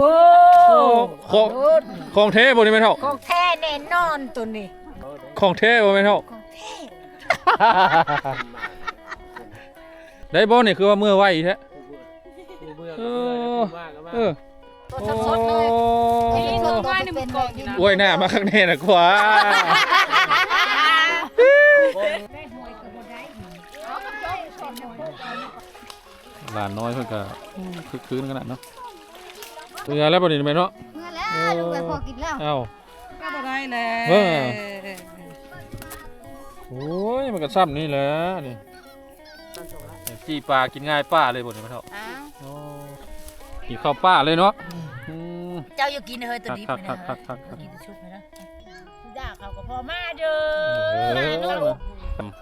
โอ้ของของเทบ่นี่แม่นเท่า ของแท้แน่นอนตัวนี้ของเทบ่แม่นเท่า ของแท้ได้บ่นี่คือว่าเมื่อไวแท้เบื่อเอเบื่ออมากก็มากเออตัวโอ้สดๆเลยนี่ตัวก้อยนี่มันกรอบอยู่นะโอ้ยหน้ามาข้างในน่ะกว่าได้หวยก็บ่ได้หลานน้อยเพิ่นก็คึกคืนขนาดเนาะ เมื่อแล้วบ่นี่แม่นเนาะเมื่อแล้วลูกไปพอกินแล้วเอ้า ก็บ่ได้แล้เออ โอ้ยมันก็ซ้ำนี่แหละนี่จี้ปลากินง่ายป้าเลยบ่นี่แม่นเท่าอ้าวโอ้กินข้าวป้าเลยเนาะอืม เจ้าอยู่กินเฮ้ยตัวนี้ครับไปครันะบครับครับครับ กินชุบไปนะด่าเขาก็พอมาเด้อเออมาลูก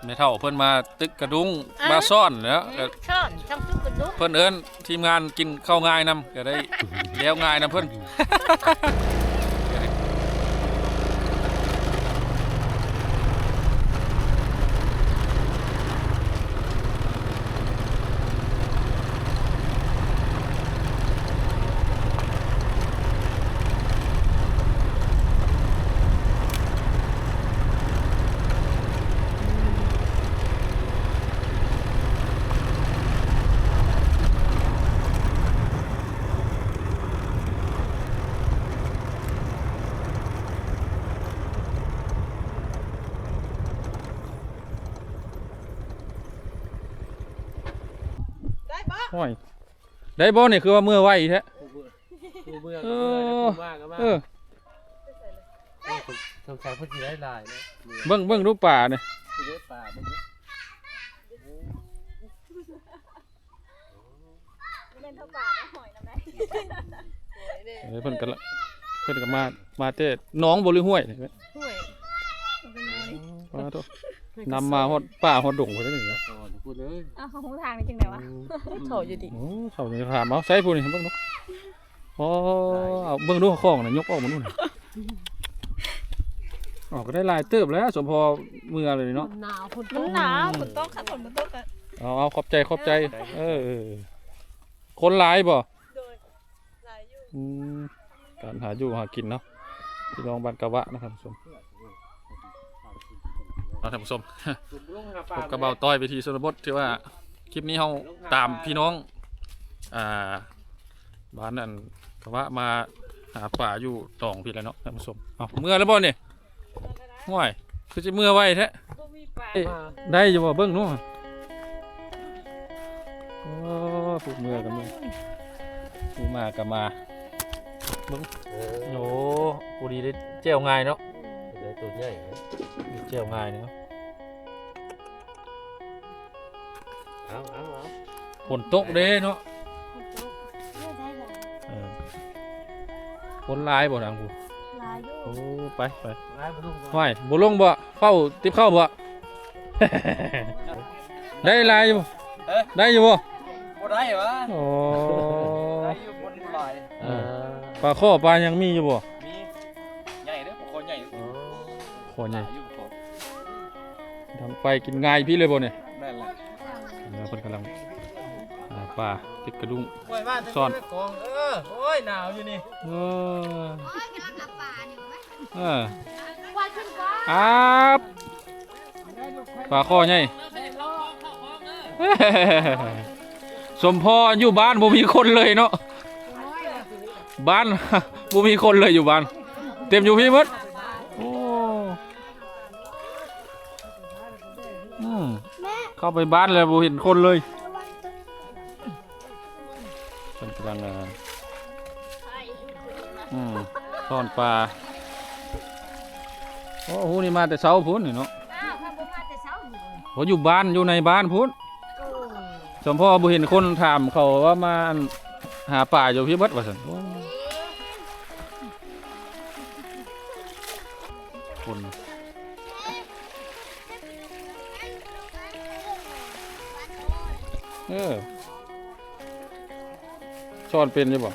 แม่เฒ่าเพิ่นมาตึกกระดุงมาซ่อนแล้วก็ช้อนช่างทุกกระดุกเพิ่นเอิ้นทีมงานกินข้าวง่ายนํก็ได้ เลี้ยวง่ายนะเพื่อน โอ้ยได้บ่นี่คือว่าเมื่อไวแท้เบื่อเอเบื่ออมากก็มากเออสงสัยเพิ่นสิได้หลายนะเบิ่งเบิ่งรูปป่าเนี่ยสิได้ป่าบ่นี้เออเพิ่นก็ละเพิ่นก็มามาแต่หน้องบ่หรือห้วยนี่แหละห่วยมาโต นำมาฮอดป่าฮอดดงพุ่นนี่นะต่อจะพูดเลยอ้าวของทางนี่จังได๋วะโถอยู่ดิโอ้เขาจะถามเอาใส่พุ่นนี่เบิ่งดูอ๋อเอาเบิ่งดูของน่ะยกออกมานู่นน่ะออกก็ได้หลายเติบแล้ว สมพอเมื่อเลยเนาะหนาวพุ่นมันหนาวฝนตกค่ะฝนมันตกอะเอาเอาขอบใจขอบใจ เออเออคนหลายบ่โดยหลายอยู่อืมการหาอยู่หากินเนาะพี่น้องบ้านกะวะนะครับผู้ชม เอาท่านผู้ชมพบกับเบาต้อยไปทีสนบทที่ว่าคลิปนี้เฮาตามพี่น้องอ่าบ้านนั่นกะวะมาหาป่าอยู่ตองพี่แล้วเนาะท่านผู้ชมเอาเมื่อแล้วบ่เนี่ยห่วยคือจะเมื่อไว้แท้บ่มีปลาเอ๊ะได้อยู่บ่เบิ่งหนู่นโอ้ผูกเมื่อกับมือผูมากับมาเบิ่งโอ้ปูดีได้เจ้วง่ายเนาะเดี๋ยวตัวใหญ่ได้ เจ้วง่ายเนาะเอาเอาเอาฝนตกเด้เนาะเออคนหลายบ่ทางกูหลายอยู่โอ้ไปไปไล่มาดูห้วยบ่ลงบ่เฝ้าติบเข้าบ่ ได้หลายอยู่ได้อยู่บ่บ่ได้วะโอ้ได้อยู่บนลอยเออปลาข้อปลายังมีอยู่บ่มีใหญ่เด้อคนใหญ่ขอใหญ่ อยู่คนทำไปกินง่ายพี่เลยบ่เนี่ยแม่นแหละเดี๋ยวเพิ่นกำลังหาปลาติดกระดุมโอ้ยบ้านซ่อน กองเออโอ้ยหนาวอยู่นี่เออเออว่าขึ้นฟ้าครับปลาข้อใหญ่สมพออยู่บ้านบ่มีคนเลยเนาะบ้าน บ่มีคนเลยอยู่บ้าน เต็มอยู่พี่หมด เข้าไปบ้านเลยบ่เห็นคนเลยเป็นกำลังอ่าอืมซ่อนปลาโอ้โหนี่มาแต่เช้าพุ่นนี่เนาะอ้าวถ้าบ่มาแต่เช้าอยู่เลยผมอยู่บ้านอยู่ในบ้านพุ่นโอ้สมพ่อบุเห็นคนถามเขาว่ามาหาป่าอยู่พี่เบัดว่าสันโอ้คน เออช้อนเป็นใช่บ่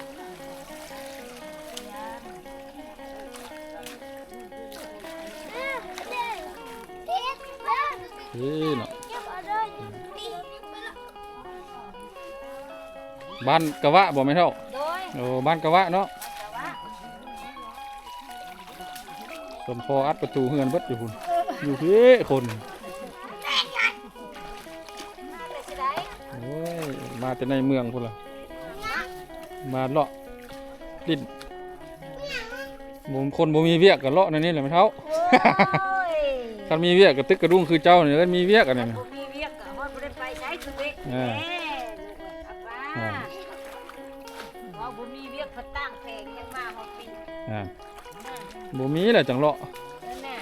เฮ้ยเนาะบ้านกะวะบ่ไม่เท่าโอ้บ้านกะวะเนาะสมพออัดประตูเฮือนเบิดอยู่พุ่นอยู่พี่คน มาแต่ในเมืองพุ่นล่ะมาเลาะลิ้นบ่มคนบ่มีเวียกก็เลาะนั่นนี่แหละไม่เท่าโอ้ยคันมีเวียกก็ตึกกระดุ้งคือเจ้านี่ก็มีเวียกอันนั้นน่ะบ่มีเวียกก็ฮอดบ่ได้ไปใช้คือเว้ยเอแหอม่ลูกเอ้ยครับว่าว่าบ่มีเวียกเขาตั้งแพงยังมาฮอดปีอ่าบ่มีแหละจังเลาะนั่นน่ะ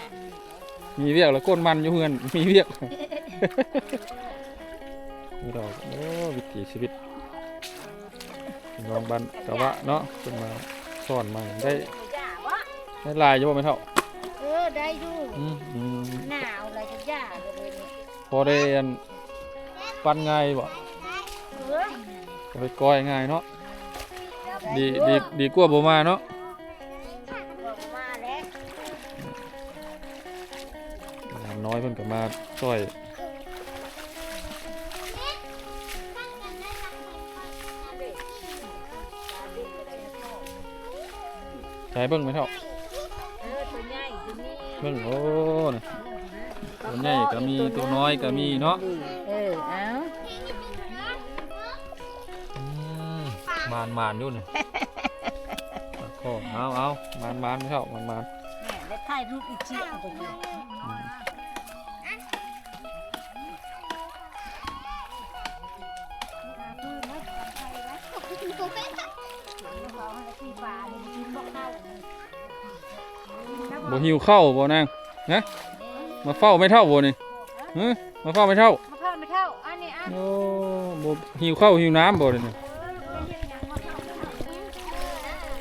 มีเวียกแล้วก้นมันอยู่เฮือนมีเวียกนี่ดอกโอ้วิ ถีชีวิตพี่น้องบ้านกะวะเนาะเพิ่นมาสอนมาได้บ่ย่าบ่ได้หลายอยู่บ่แม่เท่าเออได้อยู่อืมอืมหนาวอะไรจะย่าเลยนี่พอได้อันปั้นง่ายบ่เออเอาไปก้อยง่ายเนาะดีดีดีกว่าบ่มาเนาะบอกมาแล้วหลานน้อยเพิ่นก็มาช่วย ใช้เบิ้งไหมเท่าเออตัวใหญ่ตัวนี้เบิ้งโอ้นี่ตัวใหญ่ก็มีตัวน้อยก็มีเนาะเออเอามานมานอยู่นี่ก็เอาเอามานมานไม่เท่ามานมานแม่ได้ถ่ายรูปอีกเชี่ยต บ่หิวข้าวบ่นางนะมาเฝ้าไม่เท่าบ่นี่ฮะมาเฝ้าไม่เท่ามาเข้าไม่เท่าอันนี้อันโอ้บ่หิวข้าวหิวน้ำบ่เลยนี่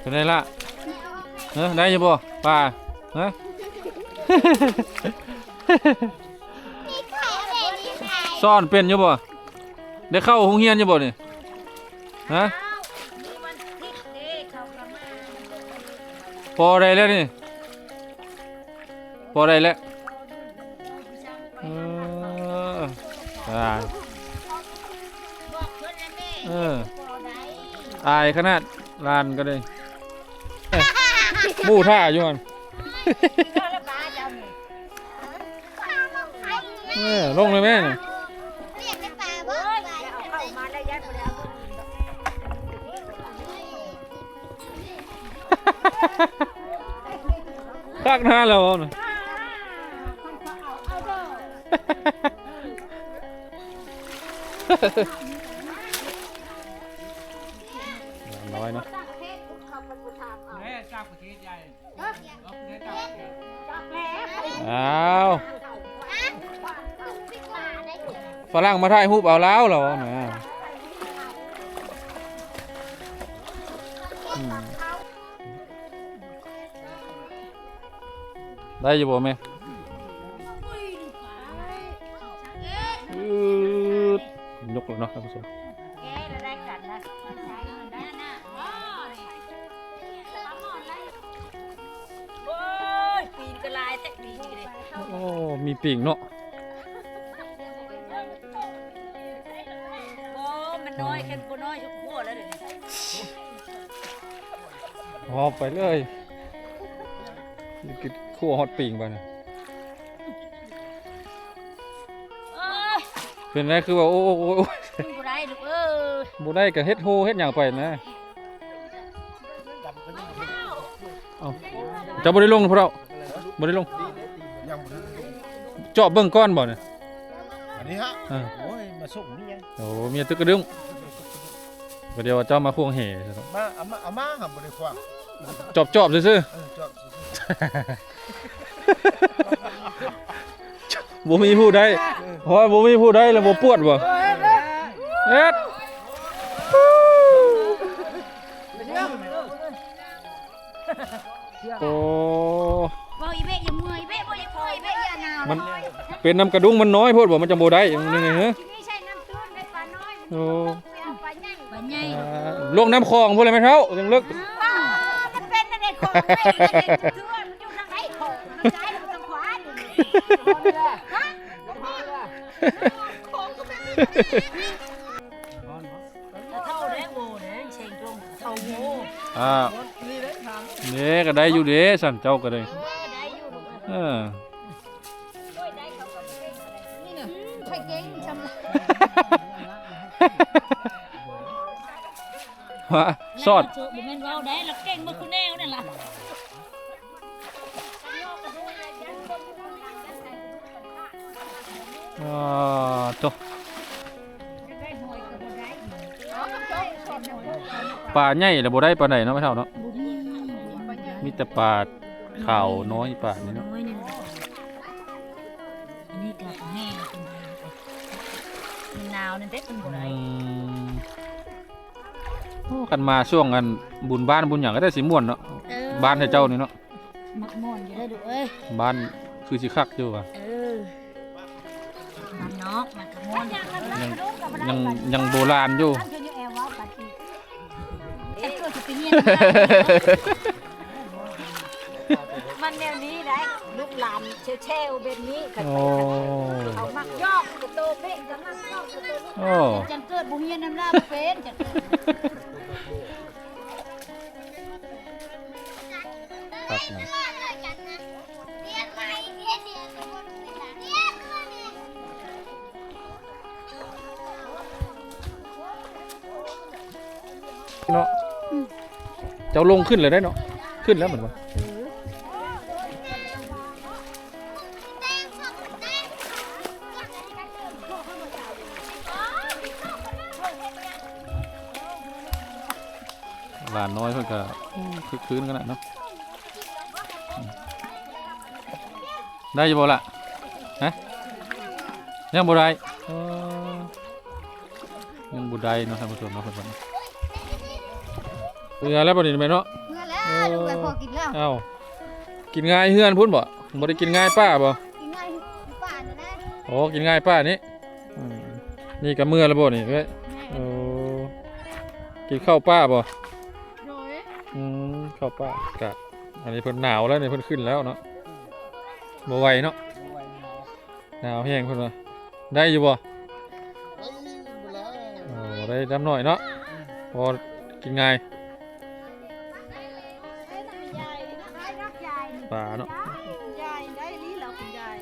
เป็นไงล่ะเฮ้ได้อยังบ่ป่าฮะซ่อนเป็นอยู่บ่ได้เข้าโรงเรียนอยู่บ่นี่ฮะนี่มันพริกเด้เขากระมาพอได้แล้วนี่ พอได้แล้วเออตายบอกเพื่อนนะแม่เออบ่ได้อายขนาดลานก็ได้เอ้ยหมู่ท่าอยู่มันเพื่อนละป้าเจ้านี่เออลงเลยแม่น่ะเฮ้ยอย่าเอาเข้ามาได้ยัดบ่ได้เอาเงินดอกคักหน้าแล้วน่ะ น้อยเนาะแม่จับประเทศใหญ่เอาประเทศจับประเทศอ้าวฝรั่งมาถ่ายรูปเอาแล้วเหรอนะอืมได้อยู่บ่แม่ ยกแล้วเนาะท่านผู้ชมแกละได้กันนะใช้มันได้นะอ๋อนี่โอ้ยปีนกระลายแต่ปีนี่เลยโอ้มีปีกเนาะโอ้มันน้อยแค่บ่น้อยชุกขั้วแล้วเดี๋ยวนี้หอบไปเลยนี่คือขั้วฮอตปีกไปเนี่ยเอ้ยเป็นไรคือว่าโอ้โอ้โอ้โอ้ขึ้น บ่ได้ลูกเอ้ยบ่ได้ก็เฮ็ดโฮเฮ็ดหยังไปนะเอ้าเจะบ่ได้ลงพวกเราบ่ได้ลงยังบ่ทันเจาะเบิ่งก้อนบ่เนี่ยอันนี้ฮะอ่าโอ้ยมาส่งนี่ยังโอ้เมียตึกกระดึงก็เดี๋ยวเจ้ามาควงแห่ซะเนาะมาเอามาเอามาหับบริควางจอบๆซื่อเออจอดสิๆบ่มีผู้ใดโอ้ยบ่มีผู้ใดแล้วบ่ปวดบ่ เอ็ดโอ้บ่อีเบ้อย่าเมื่อยเบ้บ่อย่าเมื่อยเบ้อย่าหนาวมันเป็นน้ำกระดุงมันน้อยโพดบ่มันจะบ่ได้มันยังไงฮะนี่ใช่น้ำตื้นได้ปลาน้อยโอ้ไปเอาปลาใหญ่ปลาใหญ่อ่าลงน้ำคลองพุ่นเลยไหมเท่าจังลึกป้ามันเป็นอะไรของไอ้เด็กตื้นมันอยู่ทางไหนของมันซ้ายหรือทางขวาอยู่นี่ฮะเท่าได้โง่นะเชง อ่านี่ได้ถามเด้ก็ได้อยู่เด้สั่นเจ้าก็ได้เออได้อยู่ลูกเอเอ้ยอช่วยได้เขาก็บ่เก่งอะไรนี่น่ะค่อยเก่งจำละว่าสอดบ่แม่นเว้าได้แล้วเก่งบ่คือแนวนั่นล่ะอ่าโต ปลาใหญ่แล้วบ่ได้ปลาไหนเนาะไม่เท่าเนาะมีแต่ปลาขาวน้อยปลานี่เนาะน้อยหนึงอันนี้ก็แห้งมันหนาวนั่นเด้มันบ่ได้อืมโอ้กันมาช่วงกันบุญบ้านบุญหยังก็ได้สิม่วนเนาะเออบ้านให้เจ้านี่เนาะมักม่วนอยู่ได้ดูเอ้ย บ้านคือสิคักอยู่ว่ะเออมันนอกมันก็ม่วนยังยังยังโบราณอยู่ ท่านเพิ่นอยู่แอวเว้าปาติ แต่เกิดสิเป็นเมียนมันแนวนี้ได้ลูกหลานเช่ๆแบบนี้กันโอ้เขามักยอกกระโตเป๊ะก็มักยอกกระโตโอ้จังเกิดบ่มีน้ำลาเป็นจังเกิดครับนะเนาะ เจ้าลงขึ้นเลยได้เนาะขึ้นแล้วเหมือนว่าหลานน้อยเพิ่นก็คึกคืนกันนะเนาะได้อยังบ่ล่ะฮะยังบ่ได้ยังบ่ได้เนาะท่านผู้ชมเนาะเพิ่น เรือแล้วบ่นี่แม่นเนาะเมื่อแล้วลูกไปพอกินแล้ว เอ้ากินง่ายเฮือนพุ่นบ่บ่ได้กินง่ายป้าบ่กินง่ายป่านนะโอ้กินง่ายป้านี่อืมนี่ก็เมื่อแล้วบ่นี่เอ้ยโอ้กินข้าวป้าบ่โดยอืมข้าวป้ากะอันนี้เพิ่นหนาวแล้วนี่เพิ่นขึ้นแล้วเนาะบ่ไหวเนาะหนาวแห้งเพิ่นว่าได้อยู่บ่โอ้ได้ดำหน่อยเนาะพอกินง่าย ปลาเนาะยายได้ลีเราคุณยาย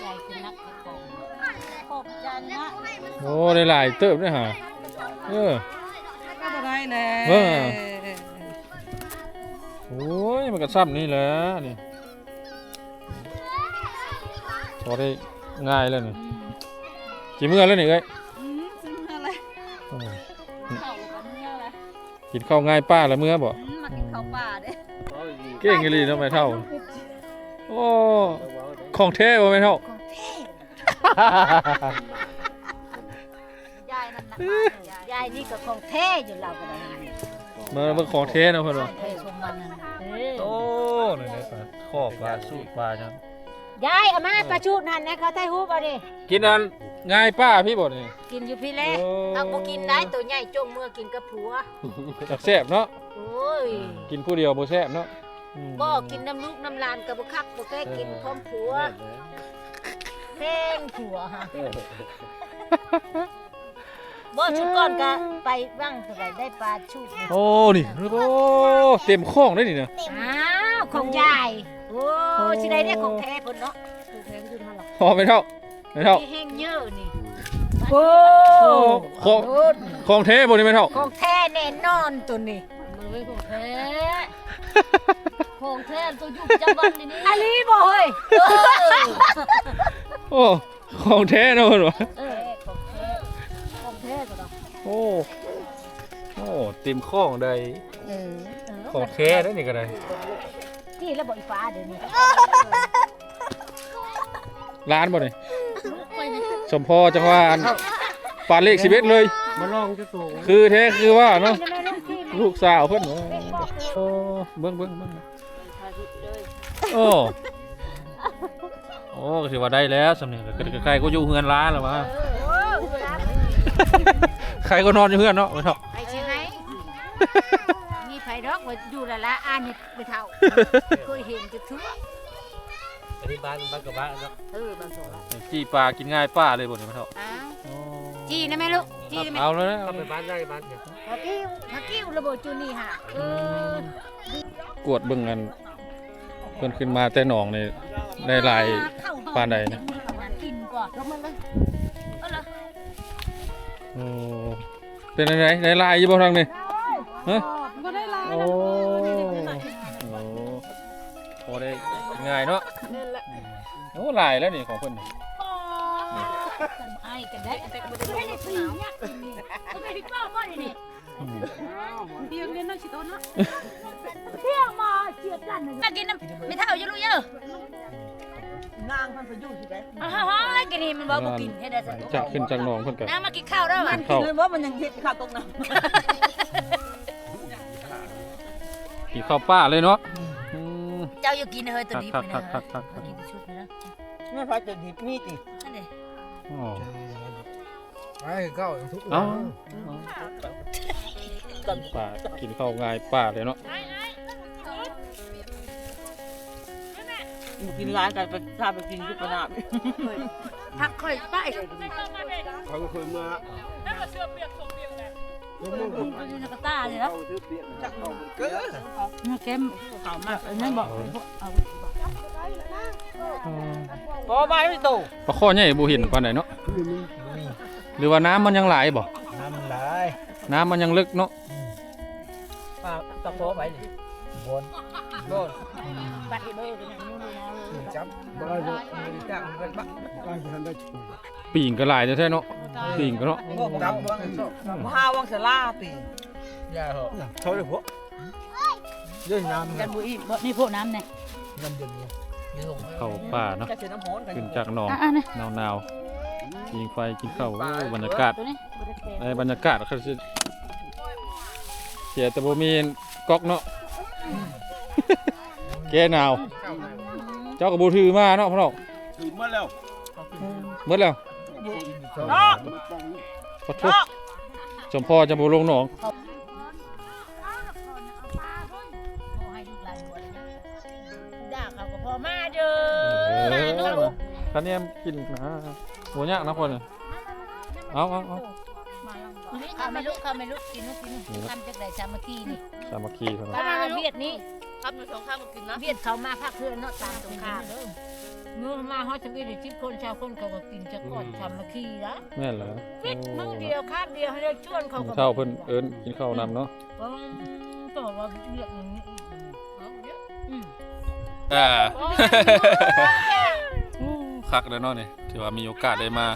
ใหญ่คือนักของขอบใจนะโอ้ได้หลายเติบเด้อฮะเออก็บ่ได้แล้เออ โอ้ยมันก็ซ้ำนี่แหละนี่พอได้ง่ายแล้วนี่กี่มื้อแล้วนี่เอ้ยอืมซื้ออะไรโอ้ข้าวกับเมื่ออะไรกินข้าวง่ายป้าละมื้อบ่ อืมมากินข้าวป่าเด้เก่งอีหลีเนาะไม่เท่า โอ้ของแท้บ่ไม่เท่า ยายนั่นน่ะยายยายนี่ก็ของแท้อยู่เราก็ได้มาเบิ่งของแท้เนาะเพิ่นว่าเฮ้ยสมมันนั่นเออโอ้นี่ได้ปลาขอบปลาสูตรปลาจังยายเอามาปลาชูนั่นนะเขาไทยฮูบเอาดิกินอันง่ายป้าพี่บ่นี่กินอยู่พี่แล้โอ้เอาบ่กินได้ตัวใหญ่จงเมื่อกินกับผัว จักแซ่บเนาะ โอ้ยกินผู้เดียวบ่แซ่บเนาะอืมบ่กินน้ำลูกน้ำหลานกับบ่คักบ่แก้กินพร้อมผัวแพงผัวฮะบ่ชุดก่อนก็ไปบ้างเท่าไหร่ได้ปลาชุดนี่โอ้นี่โอ้เต็มข้องได้นี่นะอ้าวของยายโอ้สิได้ได้ของแท้เพิ่นเนาะของแท้อยู่นั่นหรอพอไม่เท่าไม่เท่ามีแห้งเยอะนี่โอ้ของของแท้บ่นี่ไม่เท่าของแท้แน่นอนตัวนี้มัน เลยของแท้ของแท้ตัวอยู่ประจำวันนี่นี่อันนี้บ่เฮ้ยโอ้ของแท้เนาะเพิ่นว่าเออของแท้ของแท้ตัวเนาะโอ้โอ้เต็มข้องได้เออของแท้ได้นี่ก็ได้ที่แล้วบ่อีฟ้าเดี๋ยวนี้ร้านบ่นี่ไปนี่สมพอจังหวะอันปานเลข11เลย มาลองจะสูงคือแท้คือว่าเนาะ ลูกสาวเพิ่นเนาะโอ้เบิ่งเบิ่งเบิ่งโอ้โอ้ก็ถือว่าได้แล้วสำเนียงก็ใครก็อยู่เฮือนร้านแล้ววะใครก็นอนอยู่เฮือนเนาะไม่เท่าไปสิให้มีไผดอกว่าอยู่ละละอ่านนี่ไปเท่าเคยเห็นจะทั่วอันนี้บ้านบ้านกับบ้านเนาะเออบางโซละจี้ปลากินง่ายป้าเลยบ่เนี่ยไม่เท่าอ้าวโอ้ จีนะแม่ลูกจีนะแม่เอาเลยนะเข้าไปบ้านได้บ้านเนี่ยฮักกิ้วฮักกิ้วระเบิดจูนี่ฮะเออกวดเบิ่งกันเพิ่นขึ้นมาแต่หนองนี่ได้หลายปานใดนะกินกว่าแล้วมันเลยโอ้เป็นอะไรได้หลายอยู่บ่ทางนี้ฮะก็ได้ลายโอ้โอ้พอได้ง่ายเนาะโอ้หลายแล้วนี่ของเพิ่นนี่ ไอ้กันได้แต่ก็ไม่ได้ปีเนี่ยก็ได้ป้าบ่ได้นี่เตียงเล่นน้อยสิโตเนาะเที่ยงมาเจียดกันมากินน้ำไม่เท่าอยู่ลูกเยอะนางมันไปอยู่ที่ไหนอ่าฮะกินนี่มันบ่บ่กินให้ได้สิจากขึ้นจากหนองเพิ่นก็น้ำมากินข้าวเด้อกินข้าวเลยว่ามันยังเฮ็ดข้าวตรงนั้นกินข้าวป้าเลยเนาะเจ้าอยู่กินเฮ้ยตัวนี้คัไปกนะคักคักคักกินชุดนะไม่พอจะดิบมีตินั่นดิอ๋อ ไอ้เก้าทุกเอ้าป้ากินข้าวง่ายป้าเลยเนาะกินร้านกันไปถ้าไปกินยุบนาบพักค่อยไปเลยเขาก็เคยมาอยู่ในกระตาเลยแล้วเกิดเค็มเก่ามากนั่นบอกเอาพอใบไม่โตปลาข้อใหญ่บ่เห็นปานใดเนาะ หรือว่าน้ำมันยังหลายบ่น้ำมันไหลายน้ำมันยังลึกเนาะปลาตะโพไปนี่บนโดนปัดเบอร์กันนี่จับบ่ได้บ่ได้จ้างมันบักได้ทันได้ปีงก็หลายแท้ๆเนาะปีงก็เนาะจับวางชอบบ่ห้าวังสลาปียาเหรอเขาเลยพวกเรื่องน้ำกันบุอีนี่พวกน้ำเนี่ยน้ำเย็นเนี่ยเข้าป่าเนาะจะเสียน้ำหอนกันขึ้นจากหนองอะนี่หนาวๆ ยิงไฟกินข้าวโอ้บรรยากาศตัวนี้ในบรรยากาศเขาสิเสียแต่บ่มีก๊อกเนาะแกหนาว เจ้าก็บ่ถือมาเนาะพ่อเนาะถึงมาแล้วหมดแล้วเนาะขอโทษสมพ่อจะบ่ลงหนองให้ลูกหลานหัวเลยด่าเขาก็พอมาเด้อเอมาอลูกคันนี้กินนะ หัวยากนะคนน่ะเอาเอาเอาข้าไม่ลูกข้าไม่ลูกกินลูกกินทำจากไหนสามัคคีนี่สามัคคีเพิ่นปลาเวียดนี่ครับในสองข้างมากินนะเวียดเขามาพักเพื่อนเนาะตามตรงข้ามเมื่อมาฮอดจะมีได้10คนชาวคนเขาก็กินจากก่อนสามัคคีนะแม่นเหรอปิดมือเดียวข้ามเดียวให้ได้ชวนเขาโอ้ก็เท่าเพิ่นเอิ้นกินข้าวนำเนาะเออก็ว่าเวียดอย่า คักแล้วเนาะนี่ถือว่ามีโอกาสได้มา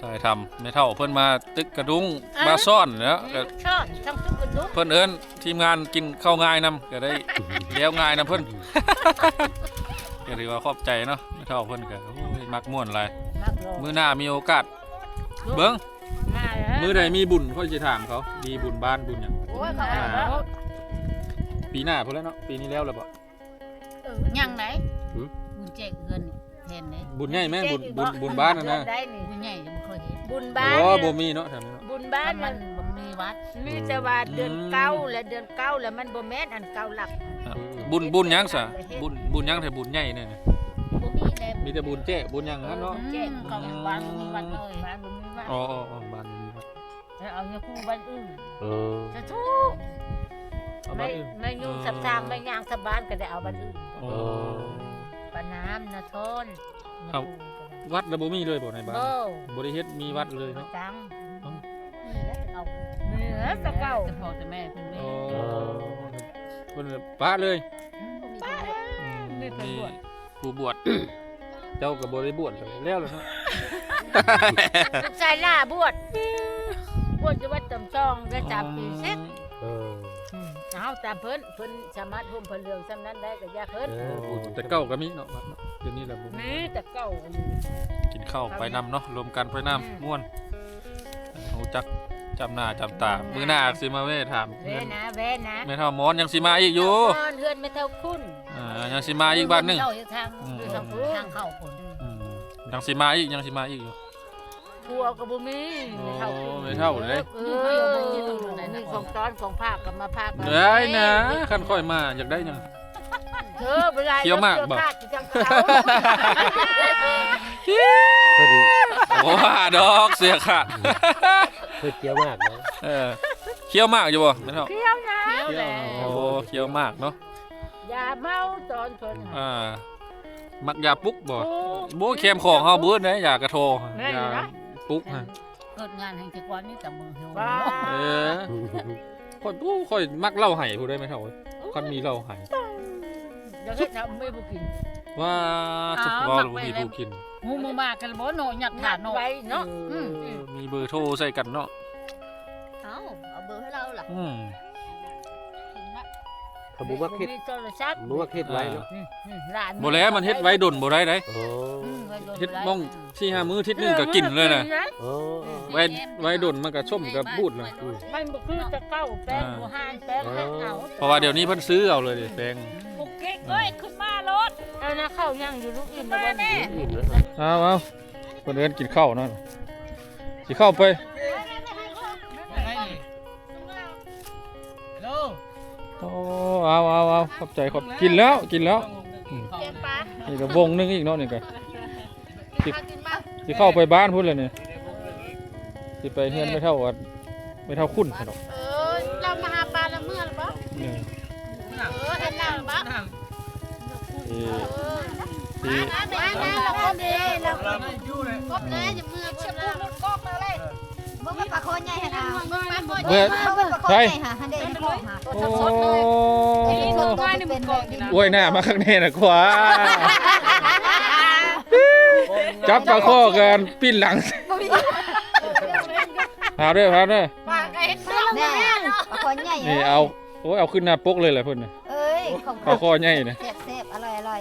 ถ่ายทำไม่เท่าเพิ่นมาตึกกระดุงมาซ่อนแล้วก็ชอบทั้งทุกคนทุกเพิ่นเอิ้นทีมงานกินข้าวง่ายนำก็ได้เลี้ยวง่ายนํเพิ่นก็ถือว่าขอบใจเนาะไม่เท่าเพิ่นก็โอ้ยมักม่วนหลายมากเลยมื้อหน้ามีโอกาส เบิ่งมาแล้วมื้อใดมีบุญค่อยสิถามเขามีบุญบ้านบุญหยังโอ้ยเขาเอาแล้วปีหน้าพุ่นแล้วเนาะปีนี้แล้วแล้วบ่ยังไหนหือบุญแจกเงิน แทนไหนบุญใหญ่แม่บุญบุญบุญบ้านน่ะนะได้นี่บุญใหญ่ยังเคยเห็นบุญโอ้บ้านบ่มีเนาะแถวนี้เนาะบุญบ้านมันบ่มีวัดมีแต่ว่าเดือนอืมเก้าและเดือนเก้าแล้วมันบ่แม่นอันเก้าหลักอะบุญบุญหยังซะบุญบุญหยังแต่บุญใหญ่เนี่ยบ่มีแต่มีแต่บุญเจ้บุญหยังนั้นเนาะแจกของบ้านบ่มีวัดเลยบ้านบ่มีวัดอ๋ออ๋ออ๋อบ้านมีวัดแล้วเอาเนี่ยคู่บ้านอื่นเออจะทุกเอาไม่บ้านอื่น ไม่ยุ่งสับทางไม่ย่างสับบ้านก็ได้เอาบ้านอื่นอ๋อ ปาน้ำนะทนครับ วัดแล้วบ่มีเลยบ่ในบ้านโอ้บ่ได้เฮ็ดมีวัดเลยมาเนาะ จังอ๋อเอาเนื้อตะเก้าแต่พ่อแต่แม่เป็นแม่อ๋อเพิ่นปะเลยอืมมีผู้บวช เจ้าก็บ่ได้บวชเลยแล้วเลยเนาะลูกชายล่าบวชบวชจะวัดตำซองได้จับปีเซ็กเออ เอาตามเพิ่นเพิ่นสามารถห่มเพิ่นเรืองซ้ำนั้นได้ก็อย่าเพิ่นเออบุญแต่เก่าก็มีเนาะวัดเนาะเดี๋ยวนี้แหละบ่มีนี่แต่เก้าอันนี้กินข้าวไปนำเนาะรวมกันไปนำม่วนรู้จักจำหน้าจำตา มื้อหน้าสิมาเว้ถามแว่นะแว่นะแม่เท่ามอนยังสิมาอีกอยู่นอนเฮือนไม่เท่าคุณอ่ายังสิมาอีกบ้านหนึงเข้าอยู่ทางอืมอยู่ทางทางเข้าผลอืมยังสิมาอีกยังสิมาอีกอยู่ พัวกับบุมีโอ้ไม่เท่าคุณไม่เท่าเลย เออมีของตอนของภาคกับมาภาคกันได้นะคันค่อยมาอยากได้ยัง เธอเวลาเคี้ยวมากรถบอกเคี้ยวมากจังเขาเพิ่นว้าดอกเสียขาดเพิ่นเจียวมากนะเออเคี้ยวมากอยู่บ่แม่เฒ่าเที่ยวนะเที่ยวแหละโอ้เคี้ยวมากเนาะ อย่าเมาตอนเพิ่นอ่า มักยาปลุกบ่บ่เค็มของเฮาเบิดเด้ยากระโทยา ปลุกฮะเกิดงานแห่งจักรวาลนี่แต่มือเหี่ยวว้าเออค่อยผู้ค่อยมักเหล้าไห้ผู้ได้ไหมเฒ่าคันมีเหล้าไห้อย่าเฮ็ดนะไม่บ่กิน ว่าสุดอ้าวรอมักลูกไว้มีแล้วผู้กินงูมือมากกันบ่เนาะอยากถาดเนาะไว้เนาะอืมเออมีเบอร์โทรใส่กันเนาะเอาเอาเบอร์ให้เราล่ะอืม ขบุมักเฮ็ดมีโทรศัพท์บ่มักเฮ็ดไว้เนาะอืมอืมหลานบ่แล้วมันเฮ็ดไว้ดนบ่ได้เด้โอ้อืมไว้โดนเฮ็ดไว้มองสี่ห้ามื้อทิศหนึงก็กินเลยน่ะโอ้ไว้ไว้ดนมันก็ส้มกับบูดเลยมันบ่คือจะเก้าแป้งบ่ห้านแป้งให้เอาเพราะว่าเดี๋ยวนี้เพิ่นซื้อเอาเลยดิแปลงปุกเก๊กเอ้ยขึ้นมารถเอานะเข้ายังอยู่ลูกอิ่มแล้วบ่แน่อิ่มแล้วเอาเอาเพิ่นเอิ้นกินข้าวเนาะสิเข้าไป อ้เอาเอาเอาขอบใจขอบกินแล้วกินแล้วเจ๊ปลานี่ก็วงหนึงอีกเนาะนี่ก็สิสิเข้าไปบ้านพุ่นเลยนี่สิไปเฮือนไม่เท่าว่าไม่เท่าคุณซะดอกเออ เรามาหาปลาละเมื่อหรือเปล่านี่เออเห็นน้ำปะนั่งที่ที่มามาเราก็ดีเราเราไม่อยู่เลยก็แน่อย่า ปลาโคนใหญ่หั่นน่ะมึงมาบ่เบิดเบิ่งปลาโคนใช่ใหญ่ค่ะหั่นเด้ในคลองค่ะโอ้นี่ตัวตัวเป็นๆเลยนี่โอ้ยหน้ามาข้างในน่ะกว่าจับปลาข้อกันปิ้นหลังพาด้วยพาด้วยปลาก็เห็นเสื้อแน่ปลาโคนใหญ่นี่เอาโอ้ยเอาขึ้นหน้าปกเลยแหละเพิ่นน่ะเอ้ยของปลาข้อใหญ่น่ะแซ่บๆอร่อย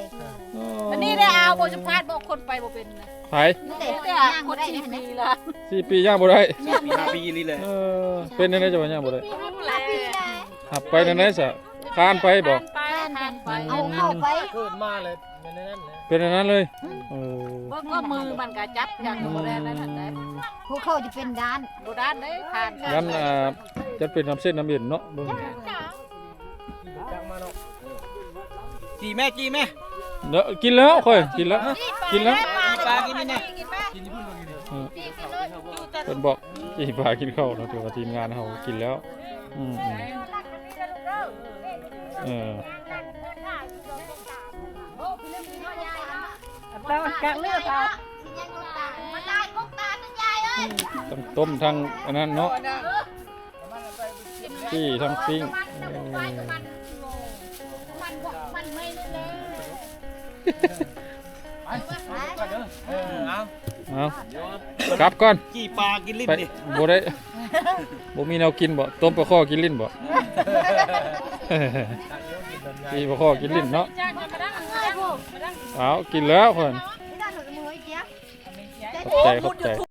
อันนี้ได้เอาบ่สัมภาษณ์บ่คนไปบ่เป็นนะ ไผๆนี่เด็เด็ดกย่างคบ่นได้สี่นะปีละสี่ปีย่างบ่ได้ปีห้าปีนี่เลยเออเป็นจังไดจังว่าย่างบ่ได้ปลาปีได้หับไปจังไดซะคานไปบ่ไปทานไปเอาเข้าไปเกิดมาเลยในนั้นเลยเป็นอันนั้นเลยโอ้เบิ่งก็มือมันก็จับอย่างบ่ได้นั่นน่ะได้ผู้เข้าจะเป็นด้านบ่ด้านได้ทานงั้นอ่าจะเป็นน้ำเส้นน้ำเย็นเนาะเบิ่งจังมาเนาะจีแม่จีแม่เด้อกินแล้วค่อยกินแล้ว กินแล้ว ปลากินนี่เนี่ยกินไหมเพิ่นบอกอีปลากินข้าวเนาะถือว่าทีมงานเฮากินแล้วอืมอืมเออเรากางเลือกเอามาได้กกตาตึงยายเอ้ยทั้งต้มทั้งอันนั้นเนาะที่ทั้งปิ้งเออ มันมันไม่ได้เลย เออเอาเอากลับก่อนกี่ปลากินลิ้นไปดิบ่ได้บ่มีแนวกินบ่ต้มปลาข้อกินลิ้นบ่ปีปลาข้อกินลิ้นเนาะจ้างจะมาดังเอ้ยพวกมาดังเอากินแล้วเพิ่นนี่ด้านหนูมือไอ้เจี๊ยบขอบใจขอบใจ